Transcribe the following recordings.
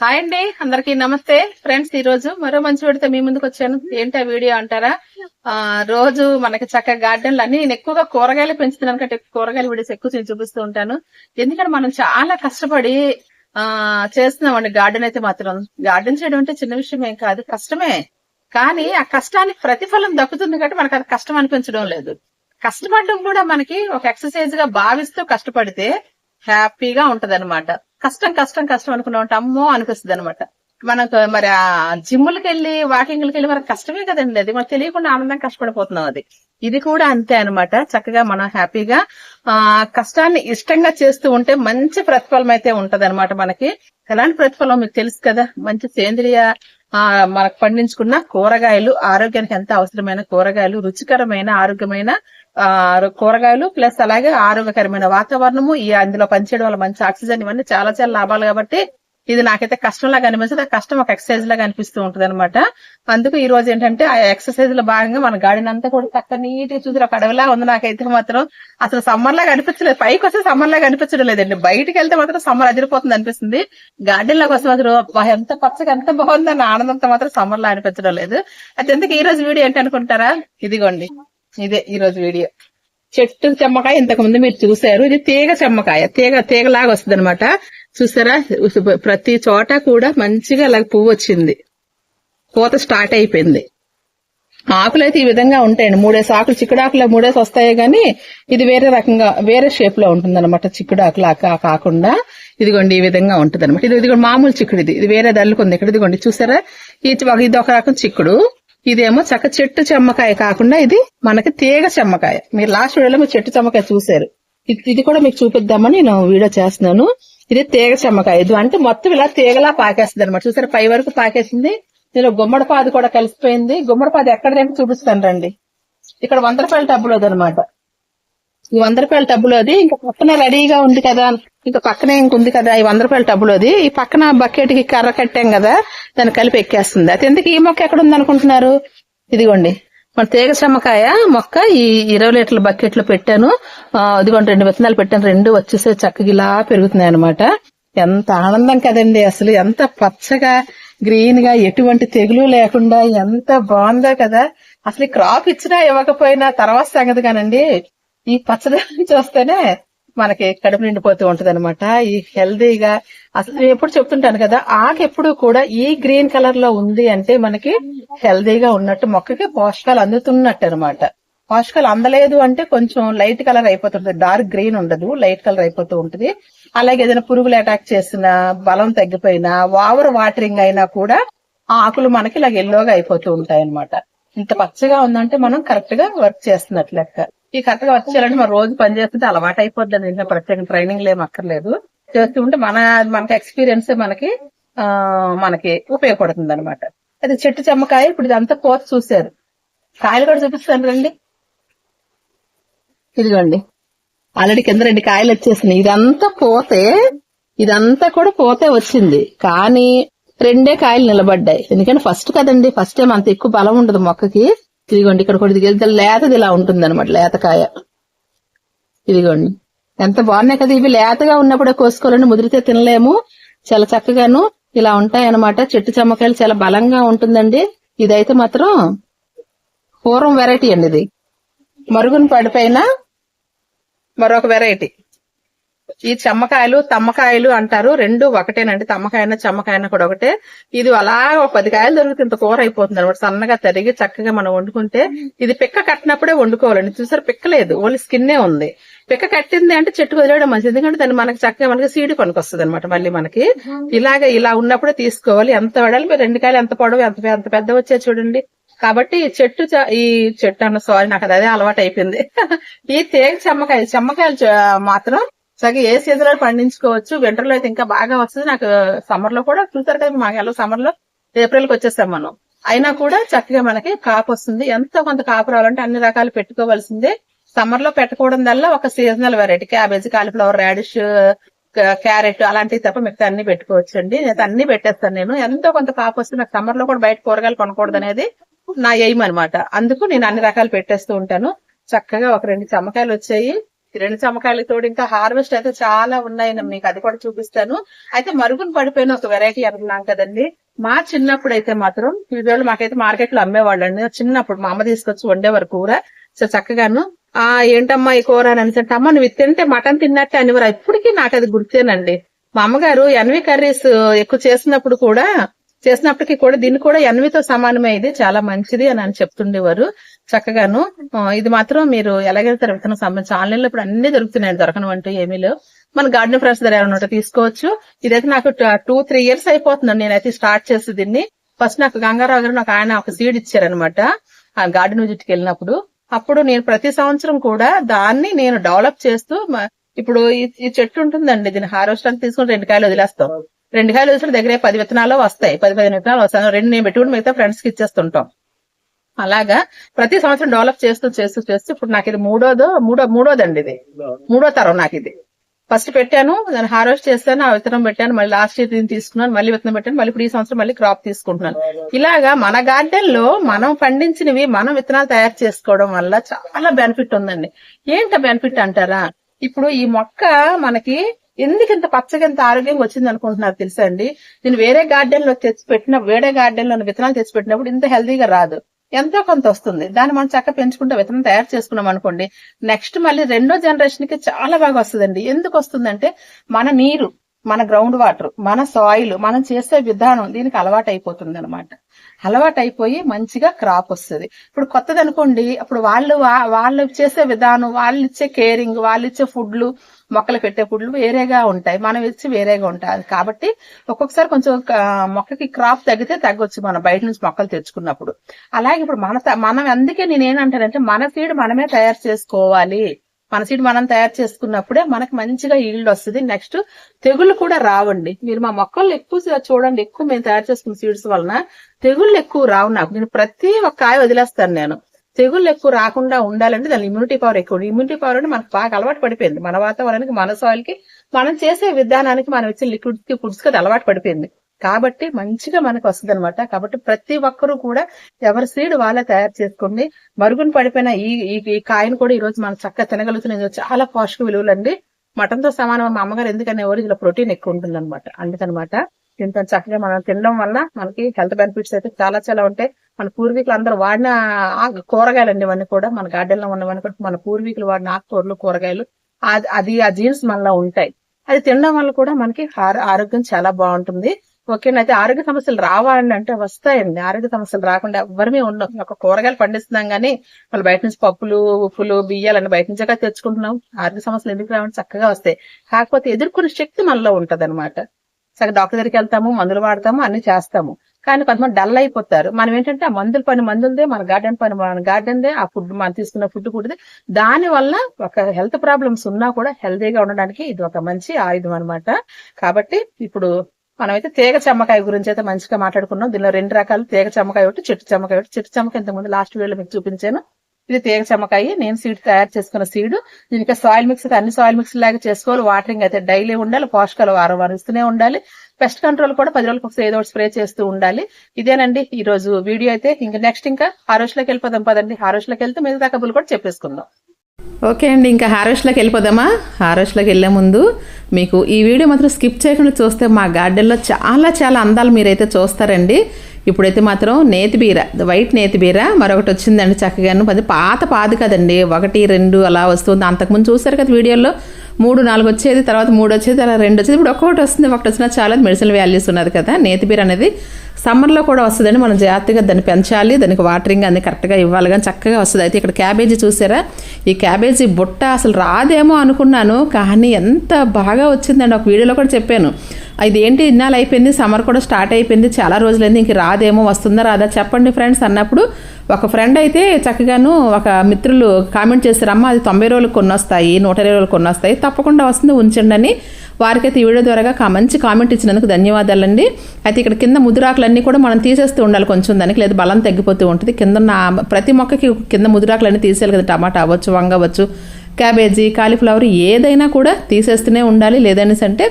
Hi అండి అందరికి నమస్తే. ఫ్రెండ్స్ ఈ రోజు మరో మంచి వీడితో మీ ముందుకు వచ్చాను. ఏంటి ఆ వీడియో అంటారా? ఆ రోజు మనకి చక్కగా గార్డెన్లు అన్ని నేను ఎక్కువగా కూరగాయలు పెంచుతున్నాను కంటే కూరగాయల వీడియోస్ ఎక్కువ నేను చూపిస్తూ ఉంటాను. ఎందుకంటే మనం చాలా కష్టపడి ఆ చేస్తున్నామండి గార్డెన్ అయితే మాత్రం. గార్డెన్ చేయడం అంటే చిన్న విషయం ఏం కాదు కష్టమే. కానీ ఆ కష్టానికి ప్రతిఫలం దక్కుతుంది కాబట్టి మనకు అది కష్టం అనిపించడం లేదు. కష్టపడడం కూడా మనకి ఒక ఎక్సర్సైజ్గా భావిస్తూ కష్టపడితే హ్యాపీగా ఉంటది కష్టం కష్టం కష్టం అనుకున్నా ఉంటే అమ్మో అనిపిస్తుంది అనమాట మనకు మరి ఆ జిమ్ములకి వెళ్ళి వాకింగ్లకి వెళ్ళి మనకు కష్టమే కదండి అది. మనకు తెలియకుండా ఆనందం కష్టపడిపోతున్నాం అది. ఇది కూడా అంతే అన్నమాట. చక్కగా మనం హ్యాపీగా ఆ కష్టాన్ని ఇష్టంగా చేస్తూ ఉంటే మంచి ప్రతిఫలం అయితే ఉంటది అనమాట మనకి. ఎలాంటి ప్రతిఫలం మీకు తెలుసు కదా? మంచి సేంద్రియ ఆ మనకు పండించుకున్న కూరగాయలు ఆరోగ్యానికి ఎంత అవసరమైన కూరగాయలు రుచికరమైన ఆరోగ్యమైన కూరగాయలు ప్లస్ అలాగే ఆరోగ్యకరమైన వాతావరణము. ఈ అందులో పనిచేయడం వల్ల మంచి ఆక్సిజన్ ఇవన్నీ చాలా చాలా లాభాలు కాబట్టి ఇది నాకైతే కష్టం లాగా అనిపిస్తుంది. ఆ కష్టం ఒక ఎక్సర్సైజ్ లాగా అనిపిస్తూ ఉంటది అనమాట అందుకు ఈ రోజు ఏంటంటే ఆ ఎక్సర్సైజ్లో భాగంగా మన గాడిని అంతా కూడా చక్క నీట్గా చూసి ఒక అడవిలా ఉంది నాకైతే మాత్రం. అసలు సమ్మర్ లాగా అనిపించలేదు. పైకి వస్తే సమ్మర్ లాగా అనిపించడం లేదండి. బయటికి వెళ్తే మాత్రం సమ్మర్ అదిరిపోతుంది అనిపిస్తుంది. గార్డెన్లోకి వస్తే మాత్రం ఎంత పచ్చగా ఎంత బాగుందని ఆనందంతో మాత్రం సమ్మర్ లా అనిపించడం లేదు. అయితే ఎందుకు ఈ రోజు వీడియో ఏంటనుకుంటారా ఇదిగోండి. ఇదే ఈ రోజు వీడియో. చెట్టు చెమ్మకాయ ఇంతకు ముందు మీరు చూసారు ఇది తీగ చెమ్మకాయ. తీగ తీగలాగా వస్తుంది అనమాట చూసారా ప్రతి చోట కూడా మంచిగా అలాగే పువ్వు వచ్చింది. పూత స్టార్ట్ అయిపోయింది. ఆకులు అయితే ఈ విధంగా ఉంటాయండి. మూడేసి ఆకులు చిక్కుడాకులు మూడేసి వస్తాయి గానీ ఇది వేరే రకంగా వేరే షేప్లో ఉంటుంది అనమాట చిక్కుడాకులు కాకుండా. ఇదిగోండి ఈ విధంగా ఉంటుంది అనమాట ఇది ఇదిగోండి మామూలు చిక్కుడు ఇది. ఇది వేరే దల్లుకుంది ఇక్కడ ఇదిగోండి చూసారా? ఇది ఒక- ఇది ఒక రకం చిక్కుడు. ఇదేమో చక్క చెట్టు చెమ్మకాయ కాకుండా ఇది మనకి తీగ చెమ్మకాయ. మీరు లాస్ట్ వీడియోలో మీరు చెట్టు చెమ్మకాయ చూసారు ఇది కూడా మీకు చూపిద్దామని నేను వీడియో చేస్తున్నాను. ఇది తీగ చెమ్మకాయ. ఇది అంటే మొత్తం ఇలా తీగలా పాకేస్తుంది అనమాట చూసారు? పై వరకు పాకేసింది. దీనిలో గుమ్మడిపాది కూడా కలిసిపోయింది. గుమ్మడిపాది ఎక్కడ రేపు చూపిస్తాను రండి. ఇక్కడ వంద రూపాయల టబ్బులోది అదనమాట ఈ వంద రూపాయల టబ్బులోది ఇంకా పక్కన రెడీగా ఉంది కదా. ఇంకా పక్కనే ఇంకుంది కదా ఈ వంద రూపాయల టబ్బులోది ఈ పక్కన బకెట్కి కర్ర కట్టాం కదా దాన్ని కలిపి ఎక్కేస్తుంది. అది ఎందుకు? ఈ మొక్క ఎక్కడ ఉంది అనుకుంటున్నారు? ఇదిగోండి. మన తీగ చెమ్మకాయ మొక్క ఈ ఇరవై లీటర్ల బకెట్లో పెట్టాను. ఆ, ఇదిగోండి రెండు విత్తనాలు పెట్టాను. రెండు వచ్చేసే చక్కగా ఇలా పెరుగుతున్నాయి అనమాట ఎంత ఆనందం కదండి అసలు. ఎంత పచ్చగా గ్రీన్గా ఎటువంటి తెగులు లేకుండా ఎంత బాగుందో కదా. అసలు క్రాప్ ఇచ్చినా ఇవ్వకపోయినా తర్వాత సంగతి కానండి. ఈ పచ్చదనం చూస్తేనే మనకి కడుపు నిండిపోతూ ఉంటది అనమాట ఈ హెల్దీగా అసలు నేను ఎప్పుడు చెప్తుంటాను కదా ఆకు ఎప్పుడు కూడా ఈ గ్రీన్ కలర్లో ఉంది అంటే మనకి హెల్దీగా ఉన్నట్టు మొక్కకి పోషకాలు అందుతున్నట్టు అనమాట పోషకాలు అందలేదు అంటే కొంచెం లైట్ కలర్ అయిపోతుంటది. డార్క్ గ్రీన్ ఉండదు లైట్ కలర్ అయిపోతూ ఉంటుంది. అలాగే ఏదైనా పురుగులు అటాక్ చేసినా బలం తగ్గిపోయినా ఓవర్ వాటరింగ్ అయినా కూడా ఆకులు మనకి ఇలా ఎల్లోగా అయిపోతూ ఉంటాయి అనమాట ఇంత పచ్చగా ఉందంటే మనం కరెక్ట్గా వర్క్ చేస్తున్నట్లు లెక్క. ఈ కరెక్ట్గా వచ్చేయాలంటే చేయాలంటే రోజు పని చేస్తుంటే అలవాటు అయిపోద్ది ఇంట్లో ప్రత్యేక ట్రైనింగ్ ఏం అక్కర్లేదు. చేస్తూ ఉంటే మన మనకి ఎక్స్పీరియన్స్ మనకి ఆ మనకి ఉపయోగపడుతుంది అనమాట అది చెట్టు చెమ్మకాయ ఇప్పుడు ఇదంతా కోత చూశారు. కాయలు కూడా చూపిస్తాను రండి. ఇదిగోండి. ఆల్రెడీ కింద రెండు కాయలు వచ్చేసినాయి. ఇదంతా పోతే ఇదంతా కూడా పోతే వచ్చింది. కానీ రెండే కాయలు నిలబడ్డాయి. ఎందుకంటే ఫస్ట్ కదండి ఫస్ట్ టైం అంత ఎక్కువ బలం ఉండదు మొక్కకి. ఇదిగోండి ఇక్కడ కూడా ఇది లేతది ఇలా ఉంటుంది అనమాట లేతకాయ. ఇదిగోండి. ఎంత బాగున్నాయి కదా ఇవి లేతగా ఉన్నప్పుడే కోసుకోవాలని ముదిరితే తినలేము. చాలా చక్కగాను ఇలా ఉంటాయి అన్నమాట చెట్టు చెమ్మకాయలు చాలా బలంగా ఉంటుందండి. ఇదైతే మాత్రం పూర్వం వెరైటీ అండి ఇది. మరుగున పడిపోయిన మరొక వెరైటీ ఈ చెమ్మకాయలు తమ్మకాయలు అంటారు. రెండు ఒకటేనండి. తమ్మకాయన చెమ్మకాయన కూడా ఒకటే. ఇది అలా ఒక పది కాయలు దొరికితే ఇంత కూర అయిపోతుంది అనమాట. సన్నగా తరిగి చక్కగా మనం వండుకుంటే ఇది పిక్క కట్టినప్పుడే వండుకోవాలండి. చూసారు? పిక్క లేదు. ఓన్లీ స్కిన్నే ఉంది. పిక్క కట్టింది అంటే చెట్టు వదిలేయడం మంచిది. ఎందుకంటే దాన్ని మనకి చక్కగా మనకి సీడి పనికొస్తుంది అనమాట మళ్ళీ మనకి. ఇలాగ ఇలా ఉన్నప్పుడే తీసుకోవాలి. ఎంత వడాలి మీరు రెండు కాయలు ఎంత పొడవు? ఎంత పెద్ద పెద్ద వచ్చే చూడండి. కాబట్టి ఈ చెట్టు ఈ చెట్టు అన్న సారీ నాకు అది అదే అలవాటు అయిపోయింది. ఈ తేగ చెమ్మకాయ చెమ్మకాయలు మాత్రం సగం ఏ సీజన్లో పండించుకోవచ్చు వింటర్లో అయితే ఇంకా బాగా వస్తుంది. నాకు సమ్మర్లో కూడా చూసారు కదా మాకు ఎలా సమ్మర్లో ఏప్రిల్కి వచ్చేస్తాం మనం. అయినా కూడా చక్కగా మనకి కాపు వస్తుంది. ఎంత కొంత కాపు రావాలంటే అన్ని రకాలు పెట్టుకోవాల్సిందే. సమ్మర్లో పెట్టుకోవడం వల్ల ఒక seasonal variety cabbage cauliflower radish carrot అలాంటివి తప్ప మిగతా అన్ని పెట్టుకోవచ్చు అండి నేను అన్ని పెట్టేస్తాను నేను. ఎంతో కొంత కాపు వస్తే నాకు సమ్మర్లో కూడా బయట కూరగాయలు కొనకూడదు అనేది నా ఎయిమ్ అనమాట అందుకు నేను అన్ని రకాలు పెట్టేస్తూ ఉంటాను. చక్కగా ఒక రెండు చమ్మకాయలు వచ్చాయి. రెండు చమ్మకాయలు తోడు ఇంకా హార్వెస్ట్ అయితే చాలా ఉన్నాయి మీకు అది కూడా చూపిస్తాను. అయితే మరుగున పడిపోయిన ఒక వెరైటీ అనుకున్నాం కదండి. మా చిన్నప్పుడు అయితే మాత్రం వీళ్ళు మాకైతే మార్కెట్లో అమ్మేవాళ్ళండి. చిన్నప్పుడు మా అమ్మ తీసుకొచ్చి వండేవారు కూర. సో చక్కగాను ఆ ఏంటమ్మా ఈ కూర? అని అంటే అమ్మ నువ్వు తింటే మటన్ తిన్నట్టే అనేవారు. ఇప్పటికీ నాకు అది గుర్తేనండి. మా అమ్మగారు ఎన్వి కర్రీస్ ఎక్కువ చేసినప్పుడు కూడా చేసినప్పటికీ కూడా దీన్ని కూడా ఎన్వితో సమానమే. ఇది చాలా మంచిది అని అని చెప్తుండేవారు. చక్కగాను ఇది మాత్రం మీరు ఎలాగైతే విత్తనం సంబంధించి ఆన్లైన్లో ఇప్పుడు అన్ని దొరుకుతున్నాయి. దొరకను అంటూ ఏమీ లేవు. మన గార్డెన్ ఫ్రెండ్స్ దగ్గర ఏమైనా ఉంటే తీసుకోవచ్చు. ఇదైతే నాకు టూ త్రీ ఇయర్స్ అయిపోతున్నాను నేనైతే స్టార్ట్ చేసి దీన్ని. ఫస్ట్ నాకు గంగారావు గారు నాకు ఆయన ఒక సీడ్ ఇచ్చారనమాట ఆ గార్డెన్ విజిట్కి వెళ్ళినప్పుడు. అప్పుడు నేను ప్రతి సంవత్సరం కూడా దాన్ని నేను డెవలప్ చేస్తూ ఇప్పుడు ఈ- ఈ చెట్టు ఉంటుందండి. దీన్ని హార్వెస్ట్ అని తీసుకుని రెండు కాయలు వదిలేస్తాం. రెండు కాయలు చూసిన దగ్గర పది విత్తనాలు వస్తాయి. పది పదిహేను విత్తనాలు వస్తాయి. రెండు నేను పెట్టుకుని మిగతా ఫ్రెండ్స్కి ఇచ్చేస్తుంటాం. అలాగా ప్రతి సంవత్సరం డెవలప్ చేస్తూ చేస్తూ చేస్తూ ఇప్పుడు నాకు ఇది మూడోదో మూడో మూడోదండి ఇది. మూడో తరం నాకు ఇది. ఫస్ట్ పెట్టాను దాన్ని హార్వెస్ట్ చేస్తాను ఆ విత్తనం పెట్టాను మళ్ళీ లాస్ట్ ఇయర్ దీన్ని తీసుకున్నాను మళ్ళీ విత్తనం పెట్టాను మళ్ళీ ఇప్పుడు ఈ సంవత్సరం మళ్ళీ క్రాప్ తీసుకుంటున్నాను. ఇలాగా మన గార్డెన్లో మనం పండించినవి మనం విత్తనాలు తయారు చేసుకోవడం వల్ల చాలా బెనిఫిట్ ఉందండి. ఏంట బెనిఫిట్ అంటారా? ఇప్పుడు ఈ మొక్క మనకి ఎందుకు ఇంత పచ్చగా ఇంత ఆరోగ్యంగా వచ్చింది అనుకుంటున్నారు తెలుసా అండి? నేను వేరే గార్డెన్లో తెచ్చి పెట్టిన వేరే గార్డెన్లో విత్తనాలు తెచ్చి పెట్టినప్పుడు ఇంత హెల్తీగా రాదు. ఎంతో కొంత వస్తుంది. దాన్ని మనం చక్కగా పెంచుకుంటే విత్తనం తయారు చేసుకున్నాం అనుకోండి నెక్స్ట్ మళ్ళీ రెండో జనరేషన్కి చాలా బాగా వస్తుందండి. ఎందుకు వస్తుందంటే మన నీరు మన గ్రౌండ్ వాటర్ మన సాయిల్ మనం చేసే విధానం దీనికి అలవాటు అయిపోతుంది అనమాట అలవాటు అయిపోయి మంచిగా క్రాప్ వస్తుంది. ఇప్పుడు కొత్తది అనుకోండి అప్పుడు వాళ్ళు వాళ్ళు చేసే విధానం వాళ్ళు ఇచ్చే కేరింగ్ వాళ్ళు ఇచ్చే ఫుడ్లు మొక్కలు పెట్టే పుడ్లు వేరేగా ఉంటాయి. మనం ఇచ్చి వేరేగా ఉంటాయి. కాబట్టి ఒక్కొక్కసారి కొంచెం మొక్కకి క్రాప్ తగ్గితే తగ్గొచ్చు మనం బయట నుంచి మొక్కలు తెచ్చుకున్నప్పుడు. అలాగే ఇప్పుడు మన మనం అందుకే నేను మన సీడ్ మనమే తయారు చేసుకోవాలి. మన సీడ్ మనం తయారు చేసుకున్నప్పుడే మనకి మంచిగా ఈల్డ్ వస్తుంది. నెక్స్ట్ తెగుళ్ళు కూడా రావండి. మీరు మా మొక్కలు ఎక్కువ చూడండి. ఎక్కువ మేము తయారు చేసుకున్న సీడ్స్ వలన తెగుళ్ళు ఎక్కువ రావు నాకు. నేను ప్రతి ఒక్క కాయ వదిలేస్తాను నేను. తెగుళ్ళు ఎక్కువ రాకుండా ఉండాలంటే దాని ఇమ్యూనిటీ పవర్ ఎక్కువ ఇమ్యూనిటీ పవర్ అంటే మనకు బాగా అలవాటు పడిపోయింది. మన వాతావరణానికి మన సాయిల్కి మనం చేసే విధానానికి మనం ఇచ్చే లిక్విడ్స్కి ఫుడ్స్కి అలవాటు పడిపోయింది. కాబట్టి మంచిగా మనకు వస్తుంది అనమాట కాబట్టి ప్రతి ఒక్కరూ కూడా ఎవరి సీడ్ వాళ్ళే తయారు చేసుకోండి మరుగున పడిపోయిన ఈ ఈ- కాయను కూడా ఈ రోజు మనం చక్కగా తినగలుగుతున్నాయి చాలా పోషక విలువలు అండి. మటన్తో సమానం మా అమ్మగారు ఎందుకనే ఇలా ప్రోటీన్ ఎక్కువ ఉంటుంది అనమాట అందుకనమాట. దీంతో చక్కగా మనం తినడం వల్ల మనకి హెల్త్ బెనిఫిట్స్ అయితే చాలా చాలా ఉంటాయి. మన పూర్వీకులు అందరూ వాడిన ఆ- కూరగాయలండి ఇవన్నీ కూడా. మన గార్డెన్లో ఉన్నవన్నీ కూడా మన పూర్వీకులు వాడిన ఆకుకూరలు కూరగాయలు. అది- అది ఆ జీన్స్ మనలో ఉంటాయి. అది తినడం వల్ల కూడా మనకి ఆరోగ్యం చాలా బాగుంటుంది. ఓకేనైతే ఆరోగ్య సమస్యలు రావాలని అంటే వస్తాయండి. ఆరోగ్య సమస్యలు రాకుండా ఎవరిమే ఉండవు. ఒక కూరగాయలు పండిస్తున్నాం కానీ వాళ్ళు బయట నుంచి పప్పులు ఉప్పులు బియ్యాలని బయట నుంచే తెచ్చుకుంటున్నాం. ఆరోగ్య సమస్యలు ఎందుకు రావడం? చక్కగా వస్తాయి. కాకపోతే ఎదుర్కొనే శక్తి మనలో ఉంటదన్నమాట. అనమాట డాక్టర్ దగ్గరికి వెళ్తాము మందులు వాడతాము అన్ని చేస్తాము. కానీ కొంతమంది డల్ అయిపోతారు. మనం ఏంటంటే ఆ మందుల పని మందులదే మన గార్డెన్ పని మన గార్డెన్దే ఆ ఫుడ్ మనం తీసుకున్న ఫుడ్ కూడా దాని వల్ల ఒక హెల్త్ ప్రాబ్లమ్స్ ఉన్నా కూడా హెల్తీగా ఉండడానికి ఇది ఒక మంచి ఆయుధం అన్నమాట. కాబట్టి ఇప్పుడు మనమైతే తీగ చెమ్మకాయ గురించి అయితే మంచిగా మాట్లాడుకున్నాం. దీనిలో రెండు రకాలు తీగ చెమ్మకాయ ఒకటి చెట్టు చెమ్మకాయ ఒకటి. చెట్టు చెమ్మకాయ ఇంతకుముందు లాస్ట్ వీడియోలో మీకు చూపించాను. ఇది తీగ చెమ్మకాయ. నేను సీడ్ తయారు చేసుకున్న సీడ్ దీనికి సాయిల్ మిక్స్ అయితే అన్ని సాయిల్ మిక్స్ లాగా చేసుకోవాలి. వాటరింగ్ అయితే డైలీ ఉండాలి. పోషకాలు వారం వారం ఇస్తూనే ఉండాలి. పెస్ట్ కంట్రోల్ కూడా పది రోజులకు ఒకసారి ఏదో స్ప్రే చేస్తూ ఉండాలి. ఇదేనండి ఈ రోజు వీడియో అయితే. ఇంకా నెక్స్ట్ ఇంకా హారోష్లోకి వెళ్ళిపోదాం పదండి. హారోష్లోకి వెళ్తే మిగతా కబుర్లు కూడా చెప్పేసుకుందాం. ఓకే అండి ఇంకా హార్వెస్ట్లోకి వెళ్ళిపోదామా? హార్వెస్ట్లోకి వెళ్ళే ముందు మీకు ఈ వీడియో మాత్రం స్కిప్ చేయకుండా చూస్తే మా గార్డెన్లో చాలా చాలా అందాలు మీరైతే చూస్తారండి. ఇప్పుడైతే మాత్రం నేతి బీర వైట్ నేతి బీర మరొకటి వచ్చిందండి చక్కగాను. అది పాత పాదు కదండి. ఒకటి రెండు అలా వస్తుంది అంతకుముందు చూసారు కదా వీడియోలో? మూడు నాలుగు వచ్చేది తర్వాత మూడు వచ్చేది అలా రెండు వచ్చేది. ఇప్పుడు ఒక్కొక్కటి వస్తుంది ఒకటి వచ్చినా చాలా మెడిసిన్ వాల్యూస్ ఉన్నది కదా. నేతిబీర్ అనేది సమ్మర్లో కూడా వస్తుందండి. మనం జాగ్రత్తగా దాన్ని పెంచాలి. దానికి వాటరింగ్ అన్ని కరెక్ట్గా ఇవ్వాలి. కానీ చక్కగా వస్తుంది. అయితే ఇక్కడ క్యాబేజీ చూసారా? ఈ క్యాబేజీ బుట్ట అసలు రాదేమో అనుకున్నాను. కానీ ఎంత బాగా వచ్చిందండి. ఒక వీడియోలో కూడా చెప్పాను. ఇది ఏంటి ఇన్నాళ్ళు అయిపోయింది? సమ్మర్ కూడా స్టార్ట్ అయిపోయింది. చాలా రోజులైంది. ఇంక రాదేమో వస్తుందా రాదా? చెప్పండి ఫ్రెండ్స్ అన్నప్పుడు ఒక ఫ్రెండ్ అయితే చక్కగాను ఒక మిత్రులు కామెంట్ చేశారు. అమ్మ అది తొంభై రోజులు కొన్ని వస్తాయి. నూట ఇరవై రోజులు కొన్ని వస్తాయి. తప్పకుండా వస్తుంది. ఉంచండి అని వారికైతే ఈ వీడియో ద్వారా కా- మంచి కామెంట్ ఇచ్చినందుకు ధన్యవాదాలండి. అయితే ఇక్కడ కింద ఇవన్నీ కూడా మనం తీసేస్తూ ఉండాలి కొంచెం దానికి లేదా బలం తగ్గిపోతూ ఉంటుంది. కింద ప్రతి మొక్కకి కింద ముదురాకులన్నీ తీసేయాలి కదా టమాటా అవ్వచ్చు వంగ అవ్వచ్చు క్యాబేజీ కాలీఫ్లవర్ ఏదైనా కూడా తీసేస్తూనే ఉండాలి. లేదనేసి అంటే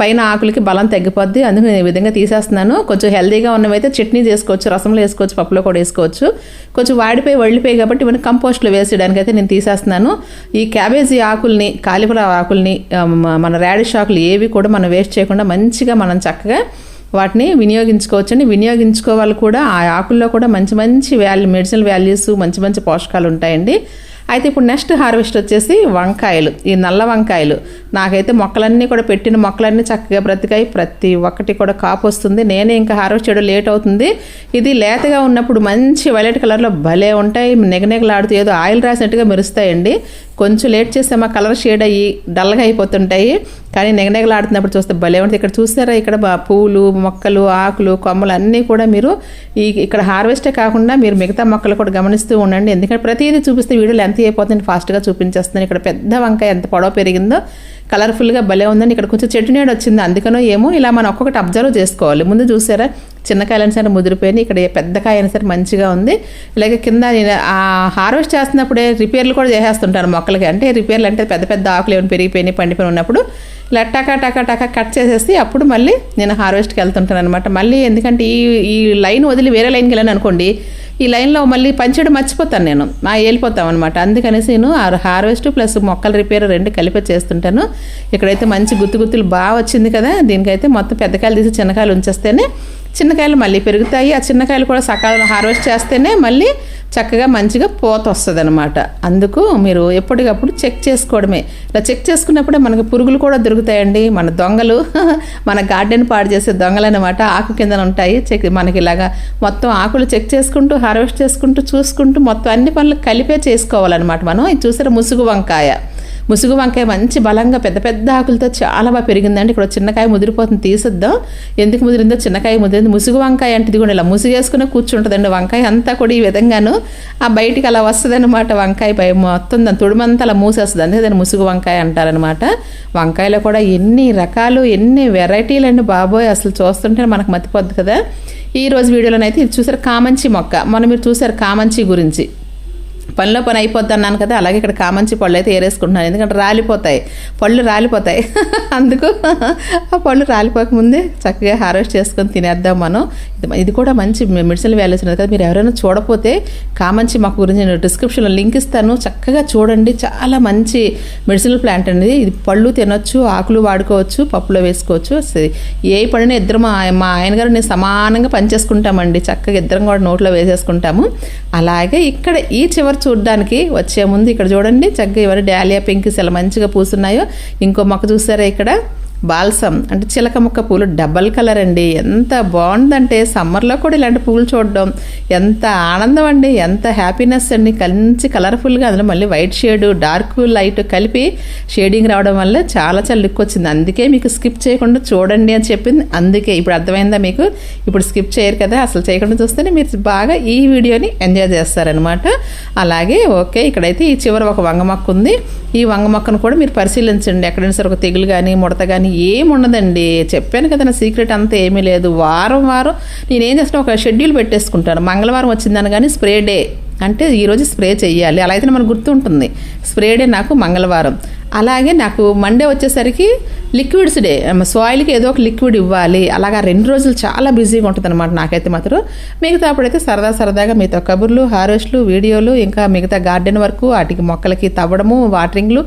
పైన ఆకులకి బలం తగ్గిపోద్ది. అందుకు నేను ఈ విధంగా తీసేస్తున్నాను. కొంచెం హెల్దీగా ఉన్నవైతే చట్నీ చేసుకోవచ్చు రసంలో వేసుకోవచ్చు పప్పులో కూడా వేసుకోవచ్చు. కొంచెం వాడిపోయి వళ్ళిపోయి కాబట్టి ఇవన్నీ కంపోస్ట్లో వేసేయడానికి అయితే నేను తీసేస్తున్నాను. ఈ క్యాబేజీ ఆకుల్ని కాలీఫ్లవర్ ఆకుల్ని మన రాడిష్ ఆకులు ఏవి కూడా మనం వేస్ట్ చేయకుండా మంచిగా మనం చక్కగా వాటిని వినియోగించుకోవచ్చండి. వినియోగించుకోవాలి కూడా ఆ ఆకుల్లో కూడా మంచి మంచి వాల్యూ మెడిసినల్ వాల్యూస్ మంచి మంచి పోషకాలు ఉంటాయండి. అయితే ఇప్పుడు నెక్స్ట్ హార్వెస్ట్ వచ్చేసి వంకాయలు ఈ నల్ల వంకాయలు. నాకైతే మొక్కలన్నీ కూడా పెట్టిన మొక్కలన్నీ చక్కగా బ్రతికాయి. ప్రతి ఒక్కటి కూడా కాపు వస్తుంది. నేనే ఇంకా హార్వెస్ట్ చేయడం లేట్ అవుతుంది. ఇది లేతగా ఉన్నప్పుడు మంచి వైలెట్ కలర్లో భలే ఉంటాయి. నెగనెగలాడుతూ ఏదో ఆయిల్ రాసినట్టుగా మెరుస్తాయండి. కొంచెం లేట్ చేస్తే మా కలర్ షేడ్ అయ్యి డల్గా అయిపోతుంటాయి. కానీ నెగనెగలాడుతున్నప్పుడు చూస్తే భలే ఉంటుంది. ఇక్కడ చూస్తారా ఇక్కడ పూలు మొక్కలు ఆకులు కొమ్మలు అన్నీ కూడా మీరు ఈ ఇక్కడ హార్వెస్టే కాకుండా మీరు మిగతా మొక్కలు కూడా గమనిస్తూ ఉండండి. ఎందుకంటే ప్రతిదీ చూపిస్తే వీడియోలు ఎంత అయిపోతుంది. ఫాస్ట్గా చూపించేస్తున్నాను. ఇక్కడ పెద్ద వంకాయ ఎంత పొడవ పెరిగిందో కలర్ఫుల్గా భలే ఉందని ఇక్కడ కొంచెం చెట్టు నీడ వచ్చింది. అందుకనో ఏమో ఇలా మనం ఒక్కొక్కటి అబ్జర్వ్ చేసుకోవాలి. ముందు చూసారా? చిన్న కాయలైనా సరే ముదిరిపోయింది ఇక్కడ పెద్ద కాయ అయినా సరే మంచిగా ఉంది. ఇలాగే కింద నేను ఆ హార్వెస్ట్ చేస్తున్నప్పుడే రిపేర్లు కూడా చేసేస్తుంటాను మొక్కలకి. అంటే రిపేర్లు అంటే పెద్ద పెద్ద ఆకులు ఏమైనా పెరిగిపోయినాయి పండిపోయి ఉన్నప్పుడు. ఇలా టకా టకా టకా కట్ చేసేసి అప్పుడు మళ్ళీ నేను హార్వెస్ట్కి వెళ్తుంటాను అనమాట మళ్ళీ ఎందుకంటే ఈ ఈ లైన్ వదిలి వేరే లైన్కి వెళ్ళాను అనుకోండి ఈ లైన్లో మళ్ళీ పంచడం మర్చిపోతాను నేను. ఆ వెళ్ళిపోతాం అనమాట అందుకనేసి నేను ఆ హార్వెస్ట్ ప్లస్ మొక్కల రిపేర్ రెండు కలిపి చేస్తుంటాను. ఇక్కడైతే మంచి గుత్తు గుత్తులు బాగా వచ్చింది కదా. దీనికైతే మొత్తం పెద్దకాయలు తీసి చిన్నకాయలు ఉంచేస్తేనే చిన్నకాయలు మళ్ళీ పెరుగుతాయి. ఆ చిన్నకాయలు కూడా సకాలంలో హార్వెస్ట్ చేస్తేనే మళ్ళీ చక్కగా మంచిగా పోత వస్తుంది అనమాట అందుకు మీరు ఎప్పటికప్పుడు చెక్ చేసుకోవడమే. ఇలా చెక్ చేసుకున్నప్పుడే మనకు పురుగులు కూడా దొరుకుతాయండి. మన దొంగలు మన గార్డెన్ పాడు చేసే దొంగలు అనమాట ఆకు కింద ఉంటాయి. చెక్ మనకి ఇలాగా మొత్తం ఆకులు చెక్ చేసుకుంటూ హార్వెస్ట్ చేసుకుంటూ చూసుకుంటూ మొత్తం అన్ని పనులు కలిపే చేసుకోవాలన్నమాట మనం. ఇది చూసారా ముసుగు వంకాయ. ముసుగు వంకాయ మంచి బలంగా పెద్ద పెద్ద ఆకులతో చాలా బాగా పెరిగిందండి. ఇక్కడ చిన్నకాయ ముదిరిపోతుంది తీసిద్దాం. ఎందుకు ముదిరిందో చిన్నకాయ ముదిరింది. ముసుగు వంకాయ అంటే ఇది కూడా ఇలా ముసుగేసుకుని కూర్చుంటుందండి. వంకాయ అంతా కూడా ఈ విధంగాను ఆ బయటికి అలా వస్తుంది అనమాట వంకాయ పై మొత్తం దాని తుడిమంతా అలా మూసేస్తుంది. అందుకే దాన్ని ముసుగు వంకాయ అంటారనమాట వంకాయలో కూడా ఎన్ని రకాలు ఎన్ని వెరైటీలు అండి బాబోయ్. అసలు చూస్తుంటే మనకు మతిపోద్దు కదా. ఈ రోజు వీడియోలోనైతే ఇది చూసారు కామంచి మొక్క. మొన్న మీరు చూసారు కామంచి గురించి. పనిలో పని అయిపోద్ది అన్నాను కదా అలాగే ఇక్కడ కామంచి పళ్ళు అయితే ఏరేసుకుంటున్నాను. ఎందుకంటే రాలిపోతాయి. పళ్ళు రాలిపోతాయి. అందుకు ఆ పళ్ళు రాలిపోకముందే చక్కగా హార్వెస్ట్ చేసుకొని తినేద్దాం మనం. ఇది- కూడా మంచి మెడిసిన్ వాల్యూస్ ఉన్నది కదా. మీరు ఎవరైనా చూడపోతే కామంచి మాకు గురించి నేను డిస్క్రిప్షన్లో లింక్ ఇస్తాను. చక్కగా చూడండి. చాలా మంచి మెడిసినల్ ప్లాంట్ అనేది ఇది పళ్ళు తినొచ్చు ఆకులు వాడుకోవచ్చు పప్పులో వేసుకోవచ్చు. ఏ పడినా ఇద్దరు మా మా ఆయన గారు నేను సమానంగా పనిచేసుకుంటామండి. చక్కగా ఇద్దరం కూడా నోట్లో వేసేసుకుంటాము. అలాగే ఇక్కడ ఈ చివరి చూడడానికి వచ్చే ముందు ఇక్కడ చూడండి చక్కగా ఇవన్నీ డాలియా పింకిస్ ఎలా మంచిగా పూస్తున్నాయో. ఇంకో మొక్క చూసారా ఇక్కడ? బాల్సమ్ అంటే చిలక ముక్క పూలు డబల్ కలర్ అండి. ఎంత బాగుందంటే సమ్మర్లో కూడా ఇలాంటి పూలు చూడడం. ఎంత ఆనందం అండి. ఎంత హ్యాపీనెస్ అండి. మంచి కలర్ఫుల్గా అందులో మళ్ళీ వైట్ షేడ్ డార్క్ లైట్ కలిపి షేడింగ్ రావడం వల్ల చాలా చాలా లుక్ వచ్చింది. అందుకే మీకు స్కిప్ చేయకుండా చూడండి అని చెప్పింది. అందుకే ఇప్పుడు అర్థమైందా మీకు? ఇప్పుడు స్కిప్ చేయరు కదా. అసలు చేయకుండా చూస్తేనే మీరు బాగా ఈ వీడియోని ఎంజాయ్ చేస్తారనమాట అలాగే ఓకే ఇక్కడైతే ఈ చివర ఒక వంగ మొక్క ఉంది. ఈ వంగ మొక్కను కూడా మీరు పరిశీలించండి. ఎక్కడైనా సరే ఒక తెగులు కానీ ముడత కానీ ఏముండదండి. చెప్పాను కదా నా సీక్రెట్ అంతా ఏమీ లేదు. వారం వారం నేనేం చేస్తున్నా ఒక షెడ్యూల్ పెట్టేసుకుంటాను. మంగళవారం వచ్చిందని కానీ స్ప్రే డే. అంటే ఈరోజు స్ప్రే చేయాలి అలా అయితే మనకు గుర్తుంటుంది. స్ప్రే డే నాకు మంగళవారం. అలాగే నాకు మండే వచ్చేసరికి లిక్విడ్స్ డే. సాయిల్కి ఏదో ఒక లిక్విడ్ ఇవ్వాలి. అలాగా రెండు రోజులు చాలా బిజీగా ఉంటుంది అనమాట నాకైతే మాత్రం. మిగతా అప్పుడైతే సరదా సరదాగా మిగతా కబుర్లు హార్వెస్ట్లు వీడియోలు ఇంకా మిగతా గార్డెన్ వరకు వాటికి మొక్కలకి తవ్వడము వాటరింగ్లు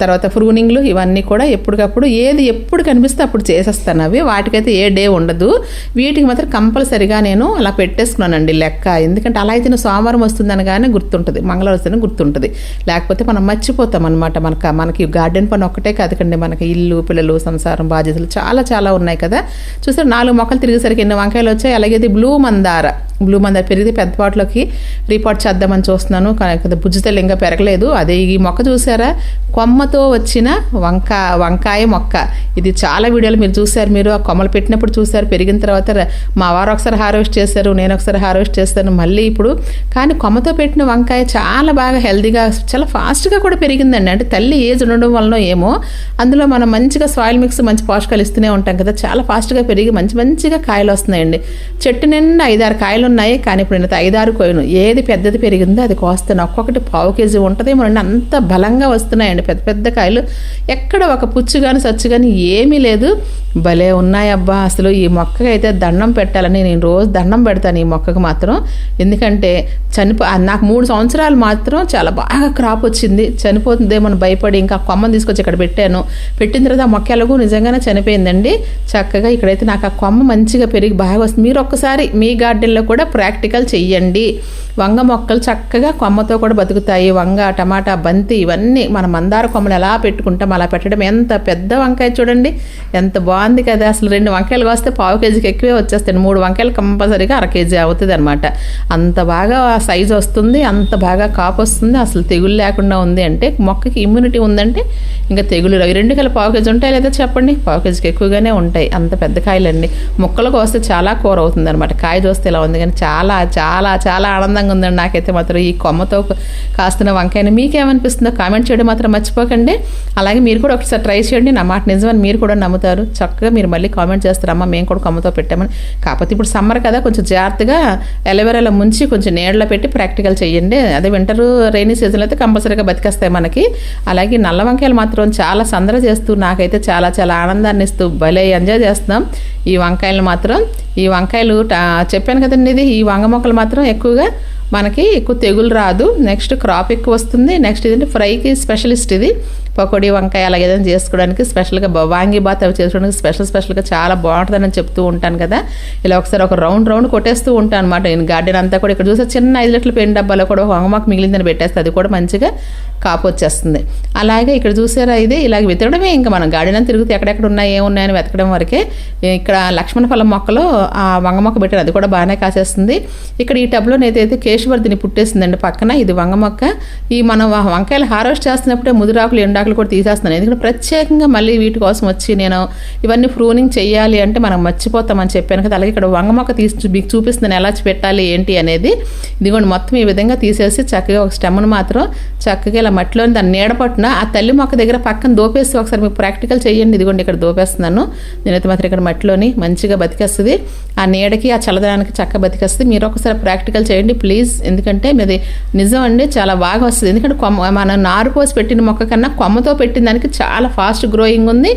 తర్వాత ఫ్రూనింగ్లు ఇవన్నీ కూడా ఎప్పటికప్పుడు ఏది ఎప్పుడు కనిపిస్తే అప్పుడు చేసేస్తాను అవి. వాటికైతే ఏ డే ఉండదు. వీటికి మాత్రం కంపల్సరిగా నేను అలా పెట్టేసుకున్నానండి లెక్క. ఎందుకంటే అలా అయితే సోమవారం వస్తుందని కానీ గుర్తుంటుంది మంగళవారం వస్తుందని గుర్తుంటుంది. లేకపోతే మనం మర్చిపోతాం అనమాట మనకు మనకి గార్డెన్ పని ఒక్కటే కాదుకండి మనకి ఇల్లు పిల్లలు సంసారం బాధ్యతలు చాలా చాలా ఉన్నాయి కదా. చూసారు నాలుగు మొక్కలు తిరిగేసరికి ఎన్ని వంకాయలు వచ్చాయి? అలాగే ఇది బ్లూ మందార. బ్లూ మందార పెరిగితే పెద్ద పాటలోకి చేద్దామని చూస్తున్నాను. కానీ బుజ్జితలు ఇంకా పెరగలేదు. అదే ఈ మొక్క చూసారా? కొమ్మతో వచ్చిన వంక వంకాయ మొక్క. ఇది చాలా వీడియోలు మీరు చూశారు మీరు. ఆ కొమ్మలు పెట్టినప్పుడు చూశారు పెరిగిన తర్వాత మా వారు ఒకసారి హార్వెస్ట్ చేశారు నేను ఒకసారి హార్వెస్ట్ చేస్తాను. మళ్ళీ ఇప్పుడు కానీ కొమ్మతో పెట్టిన వంకాయ చాలా బాగా హెల్దీగా చాలా ఫాస్ట్గా కూడా పెరిగిందండి. అంటే తల్లి ఏజ్ ఉండడం వలన ఏమో అందులో మనం మంచిగా సాయిల్ మిక్స్ మంచి పోషకాలు ఇస్తూనే ఉంటాం కదా. చాలా ఫాస్ట్గా పెరిగి మంచి మంచిగా కాయలు వస్తున్నాయండి. చెట్టు నిండా ఐదారు కాయలు ఉన్నాయి. కానీ ఇప్పుడు నేను ఐదారు కోయను. ఏది పెద్దది పెరిగిందో అది కోస్తాను. ఒక్కొక్కటి పావు కేజీ ఉంటుంది అండి. అంత బలంగా వస్తున్నాయండి పెద్ద పెద్ద కాయలు. ఎక్కడ ఒక పుచ్చు కానీ సచ్చు కానీ ఏమీ లేదు. భలే ఉన్నాయబ్బా. అసలు ఈ మొక్కకి అయితే దండం పెట్టాలని నేను రోజు దండం పెడతాను ఈ మొక్కకు మాత్రం. ఎందుకంటే చనిపో నాకు మూడు సంవత్సరాలు మాత్రం చాలా బాగా క్రాప్ వచ్చింది. చనిపోతుందేమో భయపడి ఇంకా కొమ్మను తీసుకొచ్చి ఇక్కడ పెట్టాను. పెట్టిన తర్వాత ఆ మొక్క నిజంగానే చనిపోయిందండి. చక్కగా ఇక్కడైతే నాకు ఆ కొమ్మ మంచిగా పెరిగి బాగా వస్తుంది. మీరు ఒక్కసారి మీ గార్డెన్లో కూడా ప్రాక్టికల్ చెయ్యండి. వంగ మొక్కలు చక్కగా కొమ్మతో కూడా బతుకుతాయి. వంగ టమాటా బంతి ఇవన్నీ మన మందార కొమ్మలు ఎలా పెట్టుకుంటాం అలా పెట్టడం ఎంత పెద్ద వంకాయ చూడండి. ఎంత బాగుంది కదా. అసలు రెండు వంకాయలు వస్తే పావు కేజీకి ఎక్కువే వచ్చేస్తాయి మూడు వంకాయలు కంపల్సరీగా అర కేజీ అవుతుంది అనమాట అంత బాగా సైజ్ వస్తుంది అంత బాగా కాపు వస్తుంది అసలు తెగులు లేకుండా ఉంది అంటే మొక్కకి ఇమ్యూనిటీ ఉందంటే ఇంకా తెగులు రావు. ఈ రెండు కాయలు పావు కేజీ ఉంటాయి లేదా చెప్పండి? పావు కేజీకి ఎక్కువగానే ఉంటాయి అంత పెద్ద కాయలండి. ముక్కలకు వస్తే చాలా కూర అవుతుంది అనమాట కాయ చూస్తే ఇలా ఉంది కానీ చాలా చాలా చాలా ఆనందంగా ఉందండి నాకైతే మాత్రం. ఈ కొమ్మతో కాస్తున్న వంకాయని మీకేమనిపిస్తుందో కామెంట్ చేయడం మాత్రం మర్చిపోకండి. అలాగే మీరు కూడా ఒకసారి ట్రై చేయండి. నా మాట నిజమని మీరు కూడా నమ్ముతారు. చక్కగా మీరు మళ్ళీ కామెంట్ చేస్తారమ్మా మేము కూడా కొమ్మతో పెట్టామని. కాకపోతే ఇప్పుడు సమ్మర్ కదా కొంచెం జాగ్రత్తగా ఎలవేరాలో ముంచి కొంచెం నీళ్ళలో పెట్టి ప్రాక్టికల్ చేయండి అదే వింటర్ రైనీ సీజన్లో అయితే కంపల్సరీగా బతికేస్తాయి మనకి. అలాగే నల్ల వంకాయలు మాత్రం చాలా సందర చేస్తూ నాకైతే చాలా చాలా ఆనందాన్ని ఇస్తూ భలే ఎంజాయ్ చేస్తున్నాం. ఈ వంకాయలు మాత్రం ఈ వంకాయలు చెప్పాను కదండి ఇది ఈ వంగ మొక్కలు మాత్రం ఎక్కువగా మనకి ఎక్కువ తెగులు రాదు. నెక్స్ట్ క్రాప్ ఎక్కువ వస్తుంది. నెక్స్ట్ ఇదంటే? ఫ్రైకి స్పెషలిస్ట్ ఇది. పకోడీ వంకాయ అలాగే ఏదైనా చేసుకోవడానికి స్పెషల్గా బ- వాంగి బాత్ అవి చేసుకోవడానికి స్పెషల్ స్పెషల్గా చాలా బాగుంటుందని చెప్తూ ఉంటాను కదా. ఇలా ఒకసారి ఒక రౌండ్ రౌండ్ కొట్టేస్తూ ఉంటాను అనమాట నేను గార్డెన్ అంతా కూడా ఇక్కడ చూసే చిన్న ఐదు లీటర్ల పెయిన్ డబ్బాలో కూడా ఒక వంగమాకు మిగిలిందని పెట్టేస్తే అది కూడా మంచిగా కాపు వచ్చేస్తుంది. అలాగే ఇక్కడ చూసారా ఇది? ఇలాగ వెతకడమే ఇంకా మనం గార్డెన్ అని తిరుగుతూ ఎక్కడెక్కడ ఉన్నాయి ఏమున్నాయని వెతకడం వరకే ఇక్కడ లక్ష్మణ ఫలం మొక్కలో ఆ వంగ మొక్క పెట్టారు. అది కూడా బాగానే కాసేస్తుంది. ఇక్కడ ఈ టబ్లో నేతైతే కేశవర్ధిని పుట్టేసిందండి పక్కన ఇది వంగ మొక్క. ఈ మనం వంకాయలు హార్వెస్ట్ చేస్తున్నప్పుడే ముదిరాకులు ఆకులు కూడా తీసేస్తున్నాను. ఎందుకంటే ప్రత్యేకంగా మళ్ళీ వీటి కోసం వచ్చి నేను ఇవన్నీ ప్రూనింగ్ చేయాలి అంటే మనం మర్చిపోతామని చెప్పాను కదా. అలాగే ఇక్కడ వంగ మొక్క తీసి మీకు చూపిస్తున్నాను ఎలా పెట్టాలి ఏంటి అనేది. ఇదిగోండి మొత్తం ఈ విధంగా తీసేసి చక్కగా ఒక స్టెమ్ను మాత్రం చక్కగా ఇలా మట్టిలో దాన్ని నీడపట్టున ఆ తల్లి మొక్క దగ్గర పక్కన దోపేసి ఒకసారి మీకు ప్రాక్టికల్ చేయండి ఇదిగోండి ఇక్కడ దోపేస్తున్నాను. నేనైతే మాత్రం ఇక్కడ మట్టిలోని మంచిగా బతికేస్తుంది. ఆ నీడకి ఆ చల్లదనానికి చక్క బతికేస్తుంది. మీరు ఒకసారి ప్రాక్టికల్ చేయండి ప్లీజ్. ఎందుకంటే మీది నిజం అండి చాలా బాగా వస్తుంది. ఎందుకంటే కొమ్మ మనం నారు పోసి పెట్టిన మొక్క కన్నా కొమ్మతో పెట్టిన దానికి చాలా ఫాస్ట్ గ్రోయింగ్ ఉంది.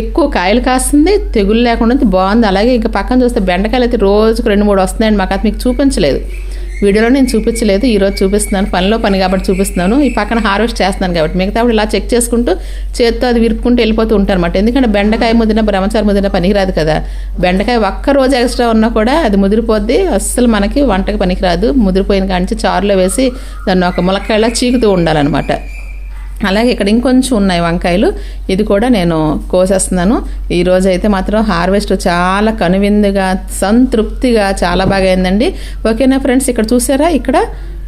ఎక్కువ కాయలు కాస్తుంది తెగులు లేకుండా ఉంది బాగుంది. అలాగే ఇంకా పక్కన చూస్తే బెండకాయలు అయితే రోజుకు రెండు మూడు వస్తున్నాయండి. మాకు అది మీకు చూపించలేదు. వీడియోలో నేను చూపించలేదు ఈరోజు చూపిస్తున్నాను. పనిలో పని కాబట్టి చూపిస్తున్నాను. ఈ పక్కన హార్వెస్ట్ చేస్తున్నాను కాబట్టి. మిగతా ఇలా చెక్ చేసుకుంటూ చేత్తో అది విరుపుకుంటూ వెళ్ళిపోతూ ఉంటాను అనమాట ఎందుకంటే బెండకాయ ముదిన బ్రహ్మచారి ముదిన పనికిరాదు కదా. బెండకాయ ఒక్క రోజు ఎక్స్ట్రా ఉన్నా కూడా అది ముదిరిపోద్ది. అస్సలు మనకి వంటకి పనికిరాదు. ముదిరిపోయిన కాడి నుంచి చారులో వేసి దాన్ని ఒక ములక్కాయలా చీకుతూ ఉండాలన్నమాట. అలాగే ఇక్కడ ఇంకొంచెం ఉన్నాయి వంకాయలు. ఇది కూడా నేను కోసేస్తున్నాను. ఈరోజు అయితే మాత్రం హార్వెస్ట్ చాలా కనువిందుగా సంతృప్తిగా చాలా బాగా అయిందండి. ఓకేనా ఫ్రెండ్స్ ఇక్కడ చూసారా? ఇక్కడ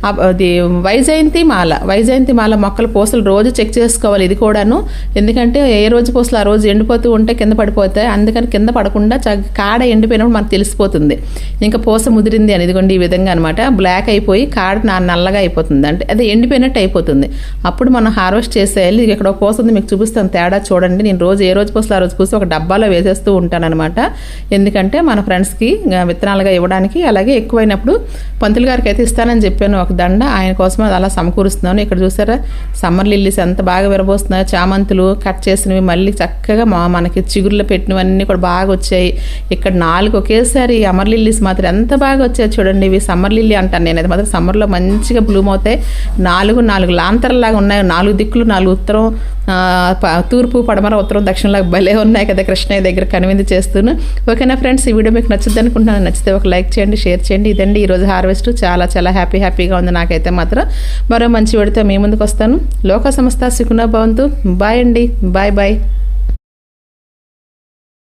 అది వైజయంతి మాల. వైజయంతి మాల మొక్కల పూసలు రోజు చెక్ చేసుకోవాలి ఇది కూడాను. ఎందుకంటే ఏ రోజు పూసలు ఆ రోజు ఎండిపోతూ ఉంటే కింద పడిపోతాయి. అందుకని కింద పడకుండా చ- కాడ ఎండిపోయినప్పుడు మనకు తెలిసిపోతుంది. ఇంకా పూస ముదిరింది అని ఇదిగోండి ఈ విధంగా అనమాట బ్లాక్ అయిపోయి కాడ నా నల్లగా అయిపోతుంది. అంటే అది ఎండిపోయినట్టు అయిపోతుంది. అప్పుడు మనం హార్వెస్ట్ చేసేయాలి. ఇది ఇక్కడ ఒక పూస ఉంది మీకు చూపిస్తాను తేడా చూడండి. నేను రోజు ఏ రోజు పూసలు ఆ రోజు పూసి ఒక డబ్బాలో వేసేస్తూ ఉంటాను అనమాట ఎందుకంటే మన ఫ్రెండ్స్కి విత్తనాలుగా ఇవ్వడానికి అలాగే ఎక్కువైనప్పుడు పంతులు గారికి అయితే ఇస్తానని చెప్పాను ఒక దండ ఆయన కోసం అది అలా సమకూరుస్తున్నాను. ఇక్కడ చూసారా? సమ్మర్ లిల్లీస్ ఎంత బాగా విరబోస్తున్నాయో. చామంతులు కట్ చేసినవి మళ్ళీ చక్కగా మా మనకి చిగురులో పెట్టినవన్నీ కూడా బాగా వచ్చాయి. ఇక్కడ నాలుగు ఒకేసారి అమర్ లిల్లీస్ మాత్రం ఎంత బాగా వచ్చాయి చూడండి. ఇవి సమ్మర్ లిల్లీ అంటాను నేను. అది మాత్రం సమ్మర్లో మంచిగా బ్లూమ్ అవుతాయి. నాలుగు నాలుగు లాంతరలాగా ఉన్నాయి. నాలుగు దిక్కులు నాలుగు ఉత్తరం తూర్పు పడమర ఉత్తరం దక్షిణలాగా భలే ఉన్నాయి కదా కృష్ణయ్య దగ్గర కనువింది చేస్తూను ఓకేనా ఫ్రెండ్స్? ఈ వీడియో మీకు నచ్చుద్ది అనుకుంటున్నాను. నచ్చితే ఒక లైక్ చేయండి షేర్ చేయండి. ఇదండి ఈరోజు హార్వెస్ట్. చాలా చాలా హ్యాపీ హ్యాపీగా ఉంది నాకైతే మాత్రం. మరో మంచి వీడితో మీ ముందుకు వస్తాను. లోక సంస్థ సుఖనా భవంతు. బాయ్ అండి. Bye bye.